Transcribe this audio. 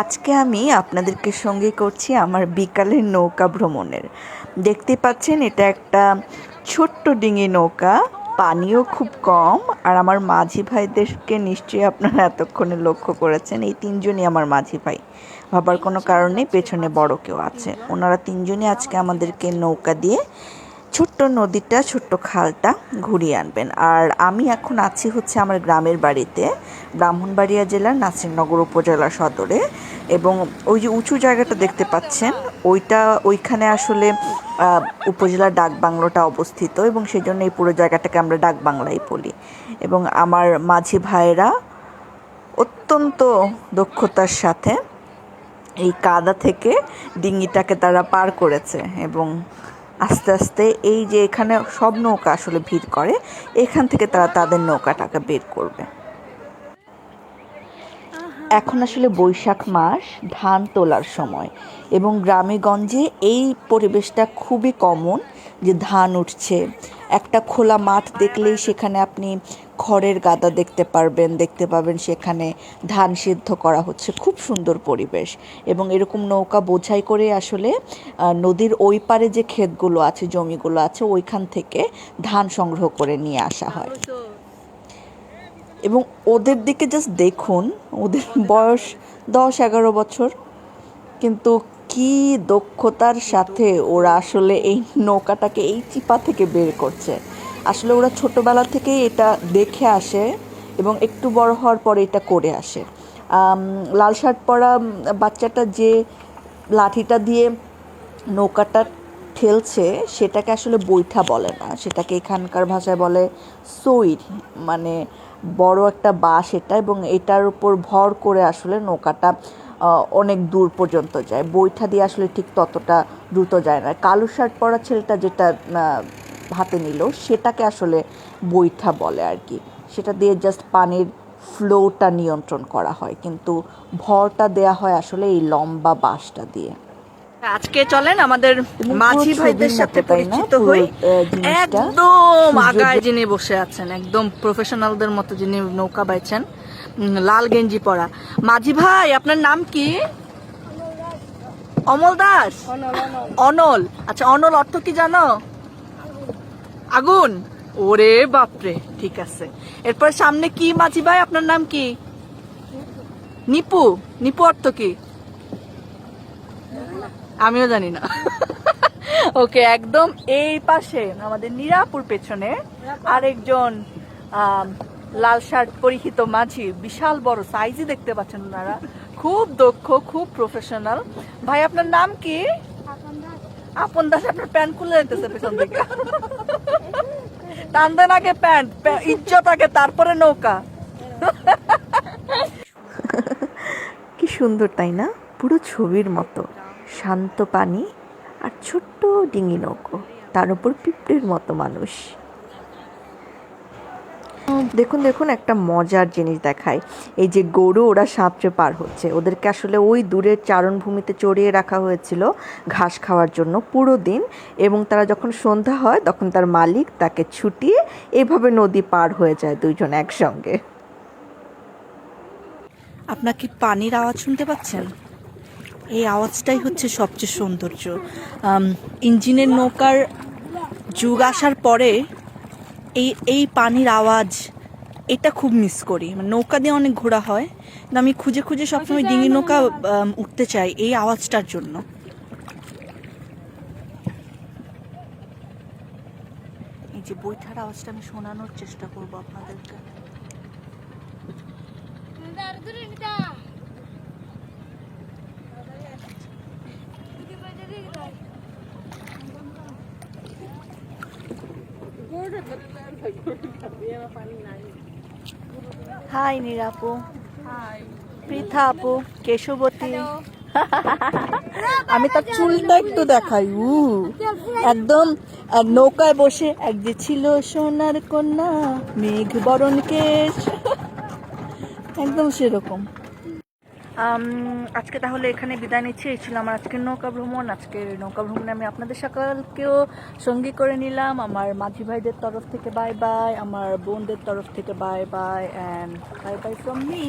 আজকে আমি আপনাদেরকে সঙ্গে করছি আমার বিকালের নৌকা ভ্রমণের। দেখতে পাচ্ছেন, এটা একটা ছোট্ট ডিঙি নৌকা, পানিও খুব কম, আর আমার মাঝি ভাইদেরকে নিশ্চয়ই আপনারা এতক্ষণে লক্ষ্য করেছেন, এই তিনজনই আমার মাঝি ভাই। ভাবার কোনো কারণে পেছনে বড় কেউ আছে। ওনারা তিনজনই আজকে আমাদেরকে নৌকা দিয়ে ছোট্ট নদীটা, ছোট্ট খালটা ঘুরিয়ে আনবেন। আর আমি এখন আছি হচ্ছে আমার গ্রামের বাড়িতে, ব্রাহ্মণবাড়িয়া জেলার নাসিরনগর উপজেলা সদরে। এবং ওই যে উঁচু জায়গাটা দেখতে পাচ্ছেন, ওইটা, ওইখানে আসলে উপজেলার ডাক বাংলোটা অবস্থিত এবং সেই জন্য এই পুরো জায়গাটাকে আমরা ডাক বাংলাই বলি। এবং আমার মাঝি ভাইয়েরা অত্যন্ত দক্ষতার সাথে এই কাদা থেকে ডিঙিটাকে তারা পার করেছে এবং আস্তে আস্তে এই যে এখানে সব নৌকা আসলে ভিড় করে, এখান থেকে তারা তাদের নৌকাটাকে বের করবে। এখন আসলে বৈশাখ মাস, ধান তোলার সময় এবং গ্রামে গঞ্জে এই পরিবেশটা খুবই কমন যে ধান উঠছে একটা খোলা মাঠ দেখলেই সেখানে আপনি খড়ের গাদা দেখতে পারবেন, দেখতে পাবেন সেখানে ধান সিদ্ধ করা হচ্ছে। খুব সুন্দর পরিবেশ এবং এরকম নৌকা বোঝাই করে আসলে নদীর ওই পারে যে ক্ষেতগুলো আছে, জমিগুলো আছে, ওইখান থেকে ধান সংগ্রহ করে নিয়ে আসা হয়। এবং ওদের দিকে জাস্ট দেখুন, ওদের বয়স দশ এগারো বছর, কিন্তু কি দক্ষতার সাথে ওরা আসলে এই নৌকাটাকে এই চিপা থেকে বের করছে। আসলে ওরা ছোটোবেলা থেকেই এটা দেখে আসে এবং একটু বড় হওয়ার পরে এটা করে আসে। লাল শার্ট পরা বাচ্চাটা যে লাঠিটা দিয়ে নৌকাটা ঠেলছে, সেটাকে আসলে বৈঠা বলে না। সেটাকে এখানকার ভাষায় বলে সইর মানে বড় একটা বাঁশ এটা এবং এটার উপর ভর করে আসলে নৌকাটা অনেক দূর পর্যন্ত যায়। বৈঠা দিয়ে আসলে ঠিক ততটা দ্রুত যায় না। কালো শার্ট পরা ছেলেটা যেটা হাতে নিল সেটাকে আসলে বৈঠা বলে আর কি। সেটা দিয়ে জাস্ট পানির ফ্লোটা নিয়ন্ত্রণ করা হয়। কিন্তু ভরটা দেয়া হয় আসলে এই লম্বা বাঁশটা দিয়ে। আজকে চলেন আমাদের মাঝি ভাইদের সাথে? পরিচিত হই। একদম আগায় যিনি বসে আছেন একদম প্রফেশনালদের মতো যিনি নৌকা বাইছেন লাল গেঞ্জি পরা। মাঝি ভাই আপনার নাম কি? অমল দাস? অনল আচ্ছা অনল অর্থ কি জানো? আগুন। ওরে বাপরে ঠিক আছে। এরপর সামনে কি মাঝি ভাই? আপনার নাম কি? নিপু। নিপু অর্থ কি? আমিও জানি না। ওকে একদম এই পাশে আমাদের নিরাপুর পেছনে আরেকজন লাল শার্ট পরিহিত মাঝি বিশাল বড় সাইজই দেখতে পাচ্ছেন ওনারা। খুব দক্ষ খুব প্রফেশনাল ভাই আপনার নাম কি? আপন দাস। আপনার প্যান্ট খুলে যেতেছে পেছন থেকে টান দেন আগে প্যান্ট ইজ্জত আগে তারপরে নৌকা। কি সুন্দর তাই না? পুরো ছবির মতো। শান্ত পানি আর ছোট্ট ডিঙি নৌকো। তার উপর পিঁপড়ের মতো মানুষ। দেখুন দেখুন, একটা মজার জিনিস দেখায়। এই যে গরু, ওরা সাঁতরে পার হচ্ছে। ওদেরকে আসলে ওই দূরের চারণভূমিতে চড়িয়ে রাখা হয়েছিল ঘাস খাওয়ার জন্য পুরো দিন এবং তারা যখন সন্ধ্যা হয়, তখন তার মালিক তাকে ছুটিয়ে এভাবে নদী পার হয়ে যায় দুইজন একসঙ্গে। আপনার কি পানির আওয়াজ শুনতে পাচ্ছেন? এই আওয়াজটাই হচ্ছে সবচেয়ে সৌন্দর্য। ইঞ্জিনের নৌকার যুগ আসার পরে এই এই পানির আওয়াজ এটা খুব মিস করি। মানে নৌকা দিয়ে অনেক ঘোরা হয় কিন্তু আমি খুঁজে খুঁজে সবসময় ডিঙি নৌকা উঠতে চাই এই আওয়াজটার জন্য। এই যে বৈঠার আওয়াজটা আমি শোনানোর চেষ্টা করব আপনাদেরকে। হাই নিরাপু পৃথা আপু কেশবতী আমি তার চুলটা একটু দেখাই উ একদম নৌকায় বসে এক যে ছিল সোনার কন্যা মেঘ বরণ কেশ। একদম সেরকম। আজকে তাহলে এখানে বিদায় নিচ্ছি। এই ছিল আমার আজকের নৌকা ভ্রমণ। আজকের নৌকা ভ্রমণে আমি আপনাদের সকালকেও সঙ্গী করে নিলাম। আমার মাঝি ভাইদের তরফ থেকে বাই বাই আমার বোনদের তরফ থেকে bye bye and bye bye from me